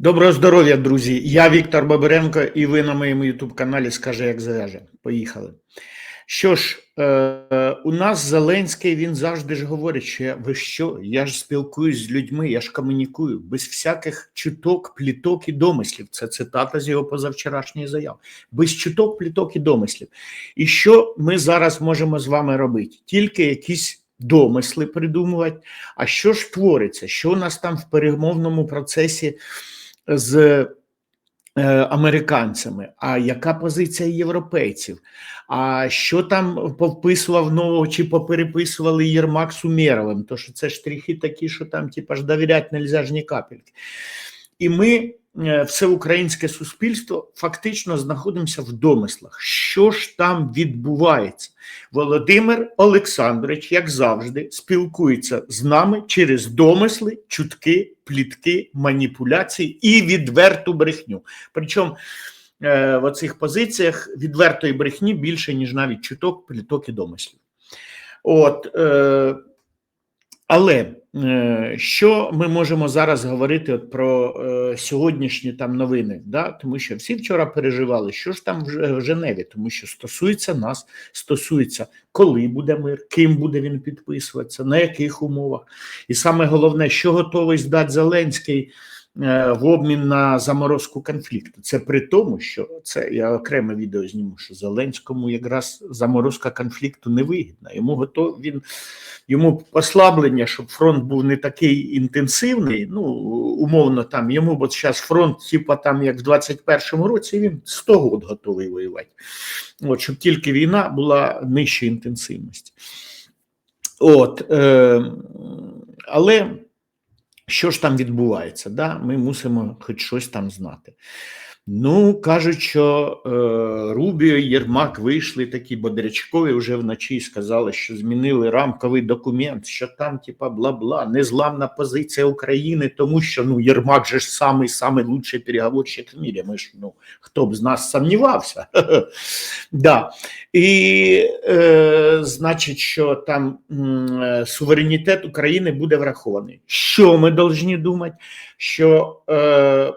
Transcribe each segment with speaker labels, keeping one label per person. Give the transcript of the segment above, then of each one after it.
Speaker 1: Доброго здоров'я, друзі! Я Віктор Бабиренко, і ви на моєму ютуб-каналі Скаже, як зв'яже. Поїхали. Що ж, е, у нас Зеленський він завжди ж говорить, що я, ви що? Я ж спілкуюсь з людьми, я ж комунікую без всяких чуток, пліток і домислів. Це цитата з його позавчорашньої заяви. Без чуток, пліток і домислів. І що ми зараз можемо з вами робити? Тільки якісь домисли придумувати. А що ж твориться? Що у нас там в перемовному процесі? З е, американцями, а яка позиція європейців? А що там повписував нового чи попереписували Єрмак з? То що це штрихи такі, що там типа ж довіряти нельзя ж ні капельки. І ми, е, все українське суспільство, фактично знаходимося в домислах. Що ж там відбувається? Володимир Олександрович, як завжди, спілкується з нами через домисли, чутки, плітки, маніпуляції і відверту брехню. Причому е, в оцих позиціях відвертої брехні більше, ніж навіть чуток, пліток і домислів. От, е, але е, що ми можемо зараз говорити от про е, сьогоднішні там новини? Да? Тому що всі вчора переживали, що ж там в, Женеві, тому що стосується нас, стосується, коли буде мир, ким буде він підписуватися, на яких умовах. І саме головне, що готовий здати Зеленський в обмін на заморозку конфлікту. Це при тому, що це я окреме відео зніму, що Зеленському якраз заморозка конфлікту не вигідна. Йому готов він йому послаблення, щоб фронт був не такий інтенсивний. Ну умовно, там йому бо зараз фронт, типа там як в 21-му році, він 100 год готовий воювати. От щоб тільки війна була нижчої інтенсивності. От, е, але що ж там відбувається? Да? Ми мусимо хоч щось там знати. Ну, кажуть, що е, Рубіо і Єрмак вийшли такі бодрячкові вже вночі сказали, що змінили рамковий документ, що там, типа, бла-бла, незламна позиція України, тому що ну, Єрмак же ж самий самий лучший переговорщик в мірі. Ми ж, ну, хто б з нас сумнівався. да. І е, значить, що там е, суверенітет України буде врахований. Що ми повинні думати? Що е,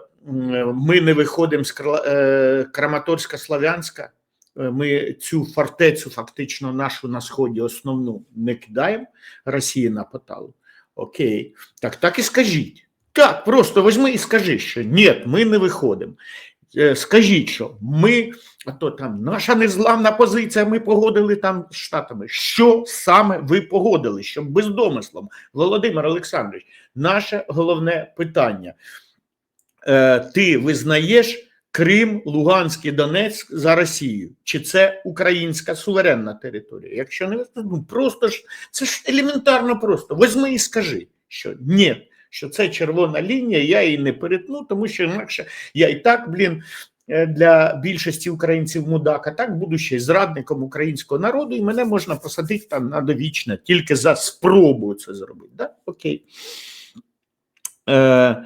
Speaker 1: ми не виходимо з е, Краматорська Славянська, е, ми цю фортецю, фактично нашу на сході, основну не кидаємо, Росії нападала. Окей, так так і скажіть. Так, просто візьми і скажи, що ні, ми не виходимо. Е, скажіть, що ми, а то там наша незламна позиція, ми погодили там з Штатами. Що саме ви погодили? Щоб без домислом, Володимир Олександрович, наше головне питання. Е, ти визнаєш Крим, Луганський Донецьк за Росію? Чи це українська суверенна територія? Якщо не ну просто ж це ж елементарно просто. Возьми і скажи, що ні, що це червона лінія, я її не перетну, тому що інакше я і так, блін. Е, для більшості українців мудак, а так буду ще й зрадником українського народу, і мене можна посадити там на довічне, тільки за спробу це зробити. Да? Окей. Е,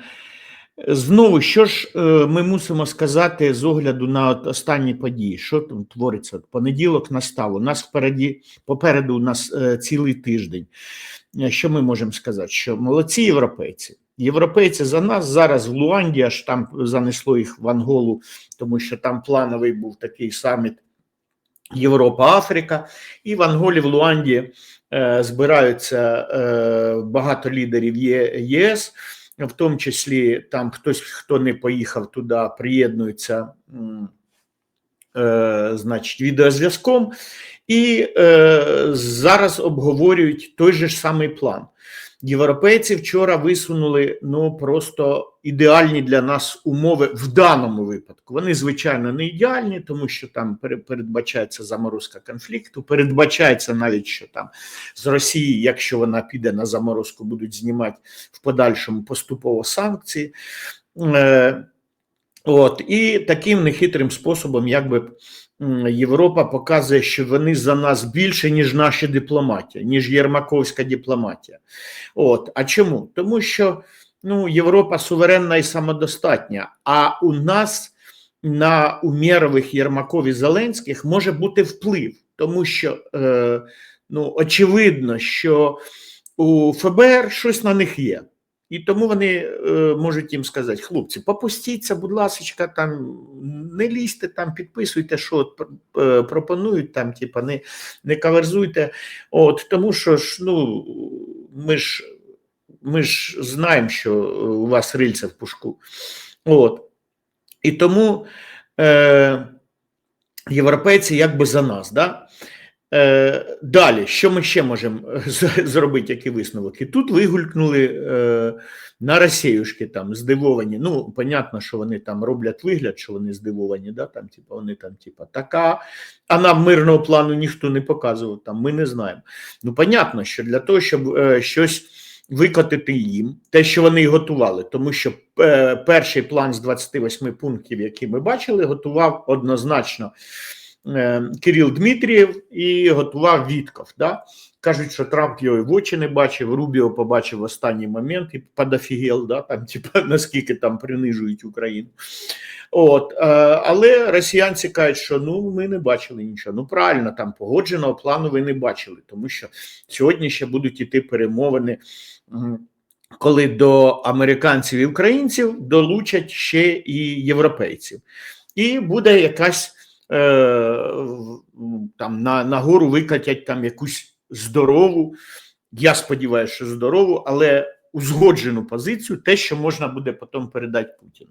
Speaker 1: Знову, що ж е, ми мусимо сказати з огляду на останні події, що там твориться? Понеділок настав. У нас впереді, попереду у нас е, цілий тиждень. Е, що ми можемо сказати? Що молодці європейці. Європейці за нас зараз в Луанді, аж там занесло їх в Анголу, тому що там плановий був такий саміт Європа-Африка, і в Анголі в Луанді е, збираються е, багато лідерів ЄС в тому числі там хтось, хто не поїхав туди, приєднується, е, значить, відеозв'язком, і е, зараз обговорюють той же ж самий план. Європейці вчора висунули ну просто ідеальні для нас умови в даному випадку. Вони звичайно не ідеальні, тому що там передбачається заморозка конфлікту. Передбачається навіть, що там з Росії, якщо вона піде на заморозку, будуть знімати в подальшому поступово санкції. Е, От і таким нехитрим способом, якби Європа показує, що вони за нас більше, ніж наша дипломатія, ніж Єрмаковська дипломатія. От а чому? Тому що ну, Європа суверенна і самодостатня, а у нас на умєрових Єрмакові Зеленських може бути вплив, тому що е, ну, очевидно, що у ФБР щось на них є. І тому вони е, можуть їм сказати: хлопці, попустіться, будь ласка, там не лізьте, там підписуйте, що е, пропонують, там, типа, не, не каверзуйте. От, тому що ж, ну, ми ж, ми ж знаємо, що у вас рильце в пушку. От. І тому е, європейці якби за нас. Да? Е, Далі, що ми ще можемо зробити, які? І тут вигулькнули е, на Росіюшки там здивовані. Ну, понятно, що вони там роблять вигляд, що вони здивовані, да? там, типу, вони там, типу, така, а нам мирного плану ніхто не показував, там, ми не знаємо. Ну, понятно, що для того, щоб е, щось викотити їм, те, що вони готували, тому що е, перший план з 28 пунктів, який ми бачили, готував однозначно е, Кирил Дмитрієв і готував Вітков. Да? Кажуть, що Трамп його в очі не бачив, Рубіо побачив в останній момент і подофігел, да? там, типа, наскільки там принижують Україну. От, е, але росіянці кажуть, що ну ми не бачили нічого. Ну правильно, там погодженого плану ви не бачили, тому що сьогодні ще будуть іти перемовини, коли до американців і українців долучать ще і європейців, і буде якась е, там на, на гору викатять там якусь здорову, я сподіваюся, що здорову, але узгоджену позицію, те, що можна буде потім передати Путіну.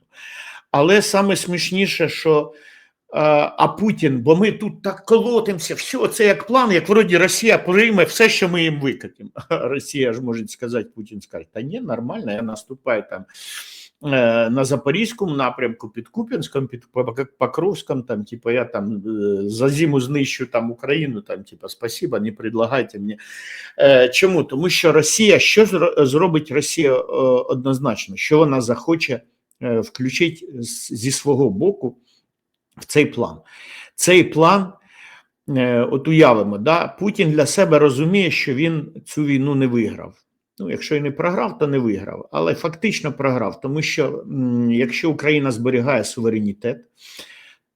Speaker 1: Але саме смішніше, що е, а Путін, бо ми тут так колотимося, все, це як план, як вроді Росія прийме все, що ми їм викатимо. Росія ж може сказати, Путін скаже, та ні, нормально, я наступаю там е, на Запорізькому напрямку, під Куп'янськом, під Пок- Покровськом, там, типу, я там е, за зиму знищу там Україну, там, типу, спасибо, не предлагайте мені. Е, Чому? Тому що Росія, що зро- зробить Росія е, однозначно, що вона захоче е, включити зі свого боку в цей план. Цей план, е, от уявимо, да, Путін для себе розуміє, що він цю війну не виграв. Ну, якщо і не програв, то не виграв, але фактично програв, тому що якщо Україна зберігає суверенітет,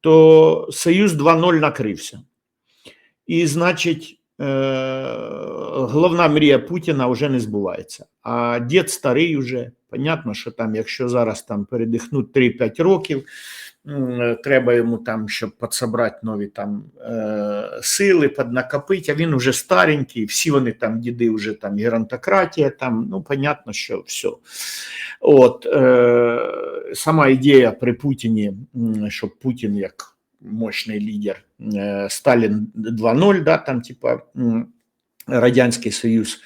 Speaker 1: то Союз 2.0 накрився. І, значить, е, головна мрія Путіна вже не збувається. А дід старий вже, понятно, що там, якщо зараз там передихнуть 3-5 років, треба йому там, щоб підсобрати нові там е, сили, піднакопити, а він вже старенький, всі вони там, діди, вже там геронтократія, там, ну, понятно, що все. От, е, сама ідея при Путіні, щоб Путін як мощний лідер, е, Сталін 2.0, да, там, типа, Радянський Союз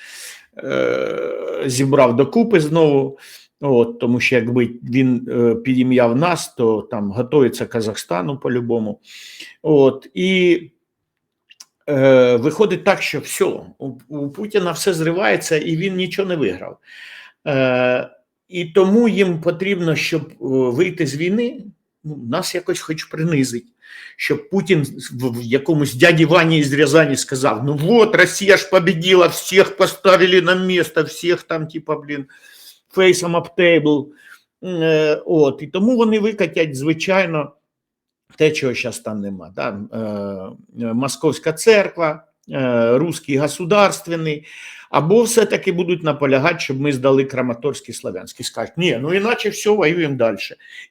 Speaker 1: е, зібрав докупи знову. От, тому що якби він е, підім'яв нас, то там готується Казахстану по-любому. От, і е, виходить так, що все, у, у Путіна все зривається, і він нічого не виграв. Е, і тому їм потрібно, щоб е, вийти з війни, ну, нас якось хоч принизить. Щоб Путін в якомусь дяді Вані із Рязані сказав: ну вот, Росія ж победила, всіх поставили на місце, всіх там, типа, блін, фейсом об тейбл. Е, От, і тому вони викатять, звичайно, те, чого зараз там нема. Да? Е, Московська церква, е, русський государственний, або все-таки будуть наполягати, щоб ми здали Краматорськ і Славянський. Скажуть, ні, ну іначе все, воюємо далі.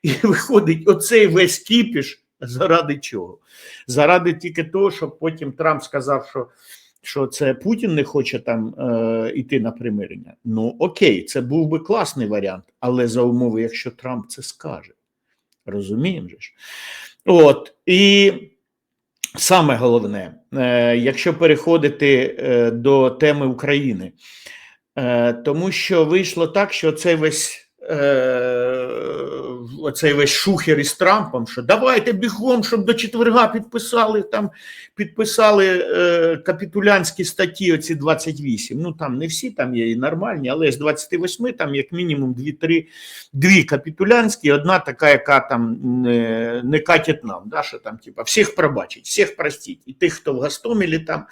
Speaker 1: І виходить, оцей весь кіпіш заради чого? Заради тільки того, щоб потім Трамп сказав, що що це Путін не хоче там е, йти на примирення. Ну окей, це був би класний варіант, але за умови, якщо Трамп це скаже. Розуміємо же ж? От і саме головне, е, якщо переходити е, до теми України, е, тому що вийшло так, що цей весь. Е, оцей весь шухер із Трампом, що давайте бігом, щоб до четверга підписали там, підписали е, капітулянські статті, оці 28. Ну там не всі там є і нормальні, але з 28 там як мінімум 2-3, дві капітулянські, одна така, яка там не, не катять нам, да, що там, типа, всіх пробачить, всіх простіть. І тих, хто в Гастомелі там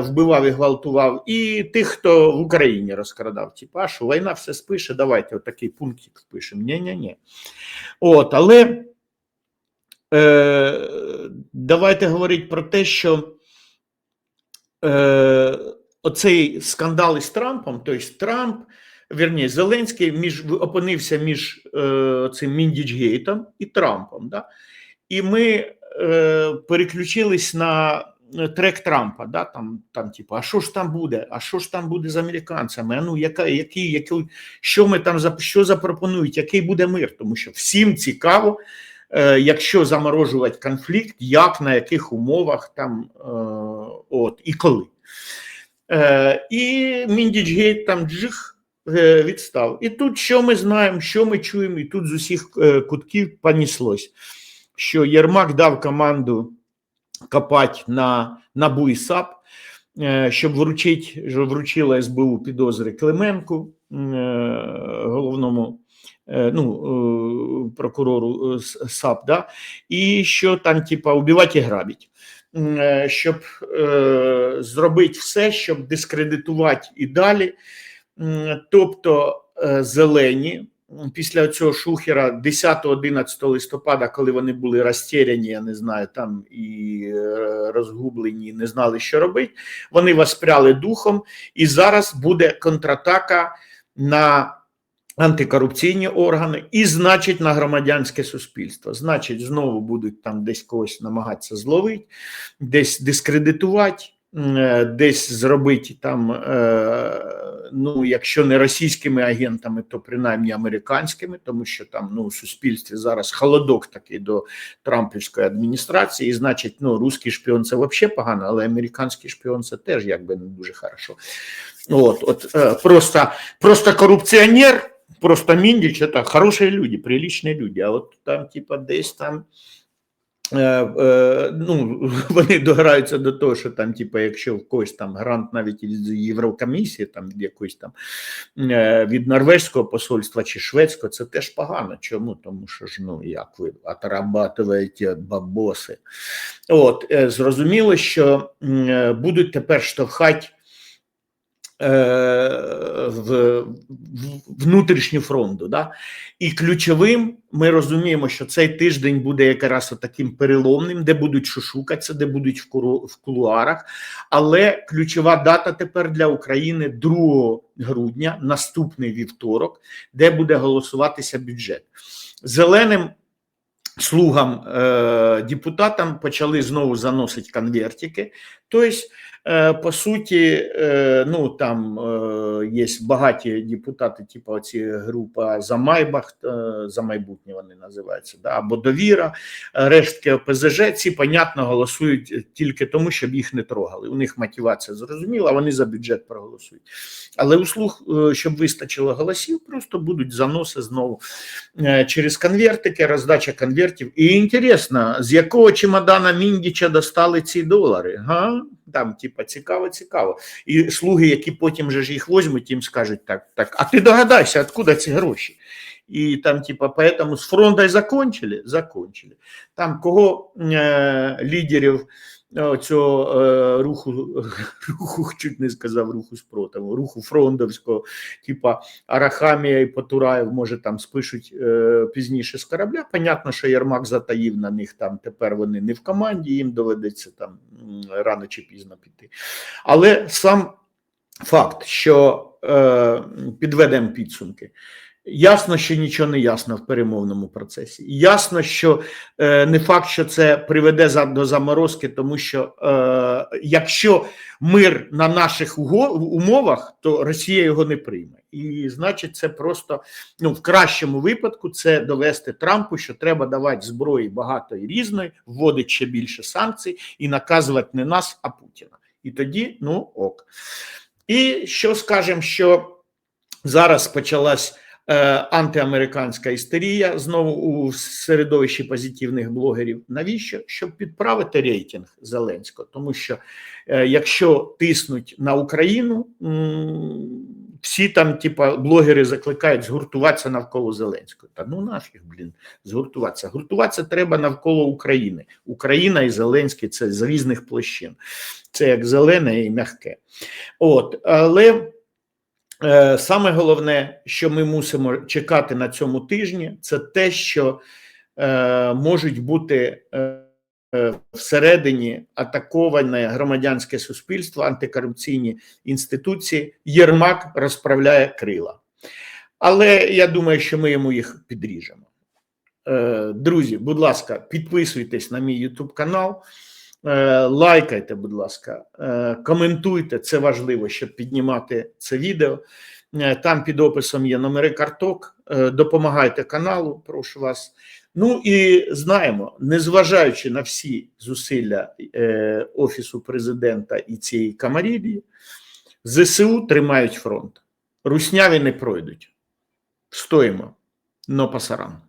Speaker 1: вбивав і гвалтував, і тих, хто в Україні розкрадав. Типа, що війна все спише, давайте отакий пунктик впишемо. Ні-ні-ні. От, але е, давайте говорити про те, що е, оцей скандал із Трампом, тобто Трамп Вірні, Зеленський між опинився між е, цим Міндічгейтом і Трампом. Да? І ми е, переключились на трек Трампа. Да? Там, там, типу, а що ж там буде? А що ж там буде з американцями? А ну, яка, який, який, що ми там що запропонують? Який буде мир? Тому що всім цікаво, е, якщо заморожувати конфлікт, як на яких умовах там е, от і коли. Е, І Міндічгейт там джих. Е, відстав. І тут що ми знаємо, що ми чуємо, і тут з усіх е, кутків поніслось, що Єрмак дав команду копати на НАБУ і САП, е, щоб вручить, вручила СБУ підозри Клименку, головному ну, прокурору САП, да? і що там, типа, убивати і грабить. Щоб е, зробити все, щоб дискредитувати і далі Тобто е, зелені після цього шухера 10-11 листопада, коли вони були розтіряні, я не знаю, там і е, розгублені, не знали, що робити, вони воспряли духом, і зараз буде контратака на антикорупційні органи, і, значить, на громадянське суспільство. Значить, знову будуть там десь когось намагатися зловити, десь дискредитувати. Е, десь зробити там, е, ну якщо не російськими агентами, то принаймні американськими, тому що там ну у суспільстві зараз холодок такий до Трампівської адміністрації, і значить, ну русський шпіон це взагалі погано, але американський шпіон це теж якби не дуже хорошо. От, от е, просто, просто корупціонер. Просто Міндіч это хорошие люди, приличні люди. А от там, типа, десь там ну, Вони дограються до того, що там, типу, якщо в когось там грант навіть із Єврокомісії, там від якоїсь там е, від норвезького посольства чи шведського, це теж погано. Чому? Тому що ж ну як ви отрабатуєте бабоси. От зрозуміло, що будуть тепер штовхати Е, в внутрішню фронту. Да? І ключовим ми розуміємо, що цей тиждень буде якраз таким переломним, де будуть шушукатися, де будуть в кулуарах. Але ключова дата тепер для України 2 грудня, наступний вівторок, де буде голосуватися бюджет. Зеленим слугам е, депутатам почали знову заносити конвертики. Тобто, е, по суті, е, ну там е, є багаті депутати, типу оці група за Майбах, е, за майбутнє вони називаються, да, або довіра, рештки ОПЗЖ, ці, понятно, голосують тільки тому, щоб їх не трогали. У них мотивація зрозуміла, вони за бюджет проголосують. Але у слуг, е, щоб вистачило голосів, просто будуть заноси знову е, через конвертики, роздача конвертів. І інтересно, з якого чемодана Міндіча достали ці долари? Га? Там, типа, цікаво, цікаво. І слуги, які потім же ж їх возьмуть, їм скажуть так, так, а ти догадайся, откуда ці гроші? І там, типа, поэтому з фронтом закончили? Закончили. Там кого е, лідерів цього е, руху, руху, чуть не сказав руху спротиву, руху фронтовського, типа Арахамія і Потураєв, може, там спишуть е, пізніше з корабля. Понятно, що Ярмак затаїв на них там. Тепер вони не в команді, їм доведеться там рано чи пізно піти. Але сам факт, що е, підведемо підсумки. Ясно, що нічого не ясно в перемовному процесі. Ясно, що е, не факт, що це приведе за, до заморозки, тому що е, якщо мир на наших умовах, то Росія його не прийме. І значить, це просто ну в кращому випадку це довести Трампу, що треба давати зброї багато і різної, вводити ще більше санкцій і наказувати не нас, а Путіна. І тоді ну ок. І що скажемо, що зараз почалась. Е, антиамериканська істерія знову у середовищі позитивних блогерів. Навіщо? Щоб підправити рейтинг Зеленського, тому що е, якщо тиснуть на Україну, всі там, типа, блогери закликають згуртуватися навколо Зеленського. Та ну нафіг, блін, згуртуватися. Гуртуватися треба навколо України. Україна і Зеленський це з різних площин. Це як зелене і м'яке. От, але. Е, саме головне, що ми мусимо чекати на цьому тижні, це те, що е, можуть бути е, всередині атаковане громадянське суспільство, антикорупційні інституції. Єрмак розправляє крила. Але я думаю, що ми йому їх підріжемо. Е, Друзі, будь ласка, підписуйтесь на мій YouTube канал, е, лайкайте, будь ласка, е, коментуйте, це важливо, щоб піднімати це відео. Е, Там під описом є номери карток. Е, Допомагайте каналу, прошу вас. Ну і знаємо, незважаючи на всі зусилля е, Офісу президента і цієї камарілії, ЗСУ тримають фронт. Русняві не пройдуть. Стоїмо, но пасаран.